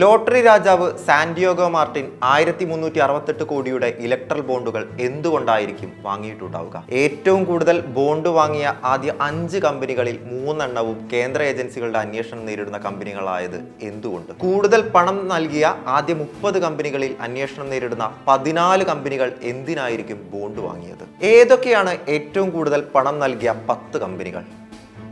Lottery രാജാവ് Santiago Martin ആയിരത്തി മുന്നൂറ്റി അറുപത്തെട്ട് കോടിയുടെ ഇലക്ട്രൽ ബോണ്ടുകൾ എന്തുകൊണ്ടായിരിക്കും വാങ്ങിയിട്ടുണ്ടാവുക? ഏറ്റവും കൂടുതൽ ബോണ്ട് വാങ്ങിയ ആദ്യ അഞ്ച് കമ്പനികളിൽ മൂന്നെണ്ണവും കേന്ദ്ര ഏജൻസികളുടെ അന്വേഷണം നേരിടുന്ന കമ്പനികളായത് എന്തുകൊണ്ട്? കൂടുതൽ പണം നൽകിയ ആദ്യ മുപ്പത് കമ്പനികളിൽ അന്വേഷണം നേരിടുന്ന പതിനാല് കമ്പനികൾ എന്തിനായിരിക്കും ബോണ്ട് വാങ്ങിയത്? ഏതൊക്കെയാണ് ഏറ്റവും കൂടുതൽ പണം നൽകിയ പത്ത് കമ്പനികൾ?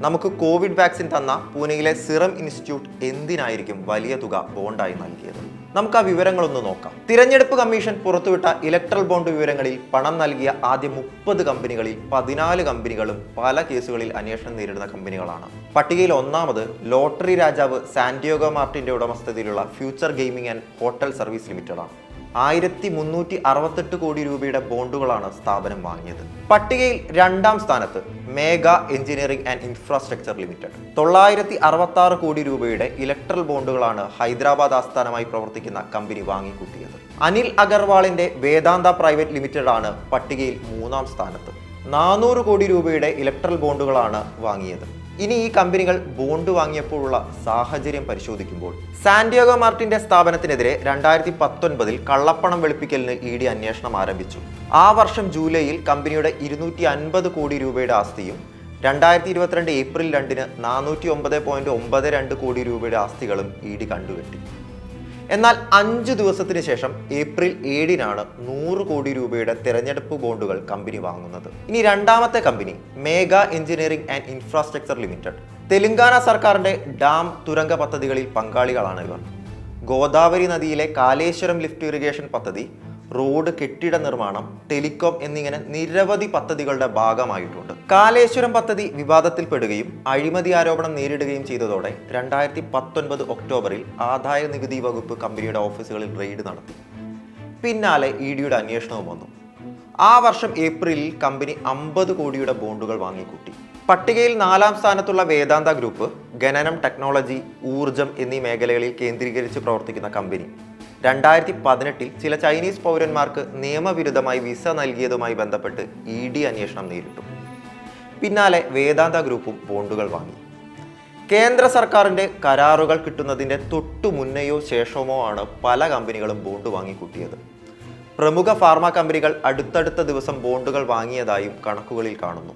നമുക്ക് കോവിഡ് വാക്സിൻ തന്ന പൂനെയിലെ സിറം ഇൻസ്റ്റിറ്റ്യൂട്ട് എന്തിനായിരിക്കും വലിയ തുക ബോണ്ടായി നൽകിയത്? നമുക്ക് ആ വിവരങ്ങളൊന്ന് നോക്കാം. തിരഞ്ഞെടുപ്പ് കമ്മീഷൻ പുറത്തുവിട്ട ഇലക്ട്രൽ ബോണ്ട് വിവരങ്ങളിൽ പണം നൽകിയ ആദ്യ മുപ്പത് കമ്പനികളിൽ പതിനാല് കമ്പനികളും പല കേസുകളിൽ അന്വേഷണം നേരിടുന്ന കമ്പനികളാണ്. പട്ടികയിൽ ഒന്നാമത് ലോട്ടറി രാജാവ് സാന്റിയോഗോ മാർട്ടിന്റെ ഉടമസ്ഥതയിലുള്ള Future Gaming and Hotel Service Limited ആയിരത്തി മുന്നൂറ്റി അറുപത്തെട്ട് കോടി രൂപയുടെ ബോണ്ടുകളാണ് സ്ഥാപനം വാങ്ങിയത്. പട്ടികയിൽ രണ്ടാം സ്ഥാനത്ത് Megha Engineering and Infrastructure Limited. തൊള്ളായിരത്തി അറുപത്തി ആറ് കോടി രൂപയുടെ ഇലക്ട്രൽ ബോണ്ടുകളാണ് ഹൈദരാബാദ് ആസ്ഥാനമായി പ്രവർത്തിക്കുന്ന കമ്പനി വാങ്ങിക്കൂട്ടിയത്. അനിൽ അഗർവാളിന്റെ വേദാന്ത പ്രൈവറ്റ് ലിമിറ്റഡ് ആണ് പട്ടികയിൽ മൂന്നാം സ്ഥാനത്ത്. നാനൂറ് കോടി രൂപയുടെ ഇലക്ട്രൽ ബോണ്ടുകളാണ് വാങ്ങിയത്. ഇനി ഈ കമ്പനികൾ ബോണ്ട് വാങ്ങിയപ്പോഴുള്ള സാഹചര്യം പരിശോധിക്കുമ്പോൾ സാന്റിയോഗോ മാർട്ടിന്റെ സ്ഥാപനത്തിനെതിരെ രണ്ടായിരത്തി പത്തൊൻപതിൽ കള്ളപ്പണം വെളുപ്പിക്കലിന് ഇ ഡി അന്വേഷണം ആരംഭിച്ചു. ആ വർഷം ജൂലൈയിൽ കമ്പനിയുടെ ഇരുന്നൂറ്റി അൻപത് കോടി രൂപയുടെ ആസ്തിയും രണ്ടായിരത്തി ഇരുപത്തിരണ്ട് ഏപ്രിൽ രണ്ടിന് നാനൂറ്റി ഒമ്പത് പോയിന്റ് ഒമ്പത് രണ്ട് കോടി രൂപയുടെ ആസ്തികളും ഇ ഡി കണ്ടുകെട്ടി എന്നാൽ അഞ്ച് ദിവസത്തിന് ശേഷം ഏപ്രിൽ ഏഴിനാണ് നൂറ് കോടി രൂപയുടെ തെരഞ്ഞെടുപ്പ് ബോണ്ടുകൾ കമ്പനി വാങ്ങുന്നത്. ഇനി രണ്ടാമത്തെ company Megha Engineering and Infrastructure Limited. Telangana സർക്കാരിന്റെ ഡാം തുരങ്ക പദ്ധതികളിൽ പങ്കാളികളാണ് ഇവർ. ഗോദാവരി നദിയിലെ കാലേശ്വരം ലിഫ്റ്റ് ഇറിഗേഷൻ പദ്ധതി റോഡ് കെട്ടിട നിർമ്മാണം ടെലികോം എന്നിങ്ങനെ നിരവധി പദ്ധതികളുടെ ഭാഗമായിട്ടുണ്ട്. കാലേശ്വരം പദ്ധതി വിവാദത്തിൽപ്പെടുകയും അഴിമതി ആരോപണം നേരിടുകയും ചെയ്തതോടെ രണ്ടായിരത്തി പത്തൊൻപത് ഒക്ടോബറിൽ ആദായ നികുതി വകുപ്പ് കമ്പനിയുടെ ഓഫീസുകളിൽ റെയ്ഡ് നടത്തി. പിന്നാലെ ഇ ഡിയുടെ അന്വേഷണവും വന്നു. ആ വർഷം ഏപ്രിലിൽ കമ്പനി അമ്പത് കോടിയുടെ ബോണ്ടുകൾ വാങ്ങിക്കൂട്ടി. പട്ടികയിൽ നാലാം സ്ഥാനത്തുള്ള വേദാന്ത ഗ്രൂപ്പ് ഖനനം ടെക്നോളജി ഊർജം എന്നീ മേഖലകളിൽ കേന്ദ്രീകരിച്ച് പ്രവർത്തിക്കുന്ന കമ്പനി. രണ്ടായിരത്തി പതിനെട്ടിൽ ചില ചൈനീസ് പൗരന്മാർക്ക് നിയമവിരുദ്ധമായി വിസ നൽകിയതുമായി ബന്ധപ്പെട്ട് ഇ ഡി അന്വേഷണം നേരിട്ടു. പിന്നാലെ വേദാന്ത ഗ്രൂപ്പും ബോണ്ടുകൾ വാങ്ങി. കേന്ദ്ര സർക്കാരിന്റെ കരാറുകൾ കിട്ടുന്നതിന്റെ തൊട്ടു മുന്നെയോ ശേഷമോ ആണ് പല കമ്പനികളും ബോണ്ട് വാങ്ങിക്കൂട്ടിയത്. പ്രമുഖ ഫാർമ കമ്പനികൾ അടുത്തടുത്ത ദിവസം ബോണ്ടുകൾ വാങ്ങിയതായും കണക്കുകളിൽ കാണുന്നു.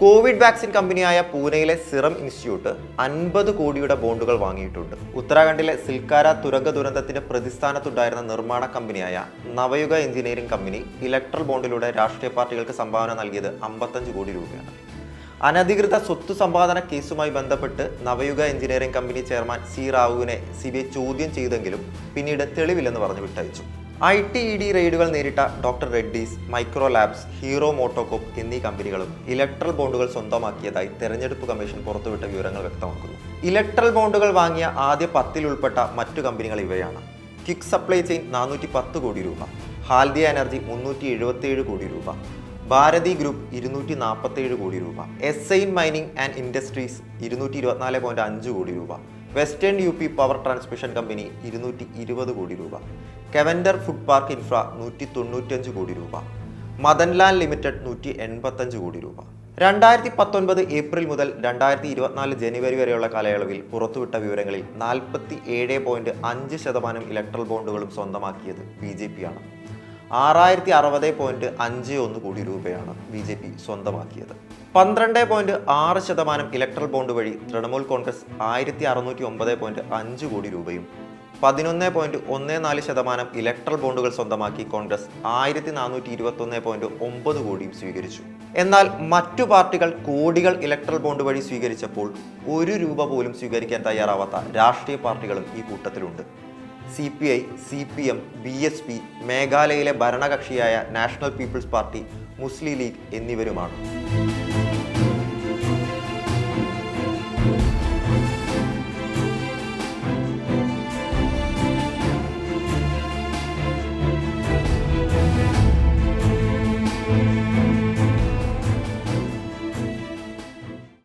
കോവിഡ് വാക്സിൻ കമ്പനിയായ പൂനെയിലെ സിറം ഇൻസ്റ്റിറ്റ്യൂട്ട് അൻപത് കോടിയുടെ ബോണ്ടുകൾ വാങ്ങിയിട്ടുണ്ട്. ഉത്തരാഖണ്ഡിലെ സിൽക്കാര തുരങ്ക ദുരന്തത്തിന്റെ പ്രതിസ്ഥാനത്തുണ്ടായിരുന്ന നിർമ്മാണ കമ്പനിയായ നവയുഗ എഞ്ചിനീയറിംഗ് കമ്പനി ഇലക്ട്രൽ ബോണ്ടിലൂടെ രാഷ്ട്രീയ പാർട്ടികൾക്ക് സംഭാവന നൽകിയത് അമ്പത്തഞ്ച് കോടി രൂപയാണ്. അനധികൃത സ്വത്ത് സമ്പാദന കേസുമായി ബന്ധപ്പെട്ട് Navayuga engineering company chairman C റാവുവിനെ C ചോദ്യം ചെയ്തെങ്കിലും പിന്നീട് തെളിവില്ലെന്ന് പറഞ്ഞു വിട്ടയച്ചു. ഐ ടി ഇ ഡി റെയ്ഡുകൾ നേരിട്ട doctor Reddy's Micro Labs Hero Motocorp എന്നീ കമ്പനികളും ഇലക്ട്രൽ ബോണ്ടുകൾ സ്വന്തമാക്കിയതായി തെരഞ്ഞെടുപ്പ് കമ്മീഷൻ പുറത്തുവിട്ട വിവരങ്ങൾ വ്യക്തമാക്കുന്നു. ഇലക്ട്രൽ ബോണ്ടുകൾ വാങ്ങിയ ആദ്യ പത്തിൽ ഉൾപ്പെട്ട മറ്റു കമ്പനികൾ ഇവയാണ്. കിക് സപ്ലൈ ചെയിൻ നാനൂറ്റി പത്ത് കോടി രൂപ ഹാൽദിയ എനർജി മുന്നൂറ്റി എഴുപത്തിയേഴ് കോടി രൂപ ഭാരതി ഗ്രൂപ്പ് ഇരുന്നൂറ്റി നാൽപ്പത്തേഴ് കോടി രൂപ എസ് ഐൻ മൈനിങ് ആൻഡ് ഇൻഡസ്ട്രീസ് ഇരുന്നൂറ്റി ഇരുപത്തിനാല് പോയിന്റ് അഞ്ച് കോടി രൂപ Western U P Power Transmission company ഇരുന്നൂറ്റി ഇരുപത് കോടി രൂപ. കെവൻഡർ ഫുഡ് പാർക്ക് ഇൻഫ്ര നൂറ്റി തൊണ്ണൂറ്റഞ്ച് കോടി രൂപ. മദൻലാൽ ലിമിറ്റഡ് നൂറ്റി എൺപത്തഞ്ച് കോടി രൂപ. രണ്ടായിരത്തി പത്തൊൻപത് ഏപ്രിൽ മുതൽ രണ്ടായിരത്തി ഇരുപത്തിനാല് ജനുവരി വരെയുള്ള കാലയളവിൽ പുറത്തുവിട്ട വിവരങ്ങളിൽ നാൽപ്പത്തി ഏഴ് പോയിന്റ് അഞ്ച് ശതമാനം ഇലക്ട്രൽ ബോണ്ടുകളും സ്വന്തമാക്കിയത് ബി ജെ പി ആണ്. ആറായിരത്തി അറുപത് പോയിന്റ് അഞ്ച് ഒന്ന് കോടി രൂപയാണ് ബി ജെ പി സ്വന്തമാക്കിയത്. പന്ത്രണ്ട് പോയിന്റ് ആറ് ശതമാനം ഇലക്ട്രൽ ബോണ്ട് വഴി തൃണമൂൽ കോൺഗ്രസ് ആയിരത്തി അറുന്നൂറ്റി ഒമ്പത് പോയിന്റ് അഞ്ച് കോടി രൂപയും പതിനൊന്ന് പോയിന്റ് ഒന്ന് നാല് ശതമാനം ഇലക്ട്രൽ ബോണ്ടുകൾ സ്വന്തമാക്കി കോൺഗ്രസ് ആയിരത്തി നാനൂറ്റി ഇരുപത്തി ഒന്ന് പോയിന്റ് ഒമ്പത് കോടിയും സ്വീകരിച്ചു. എന്നാൽ മറ്റു പാർട്ടികൾ കോടികൾ ഇലക്ട്രൽ ബോണ്ട് വഴി സ്വീകരിച്ചപ്പോൾ ഒരു രൂപ പോലും സ്വീകരിക്കാൻ തയ്യാറാവാത്ത രാഷ്ട്രീയ പാർട്ടികളും ഈ കൂട്ടത്തിലുണ്ട്. C P I C P M B S P മേഘാലയയിലെ ഭരണകക്ഷിയായ National People's Party Muslim League എന്നിവരുമാണ്.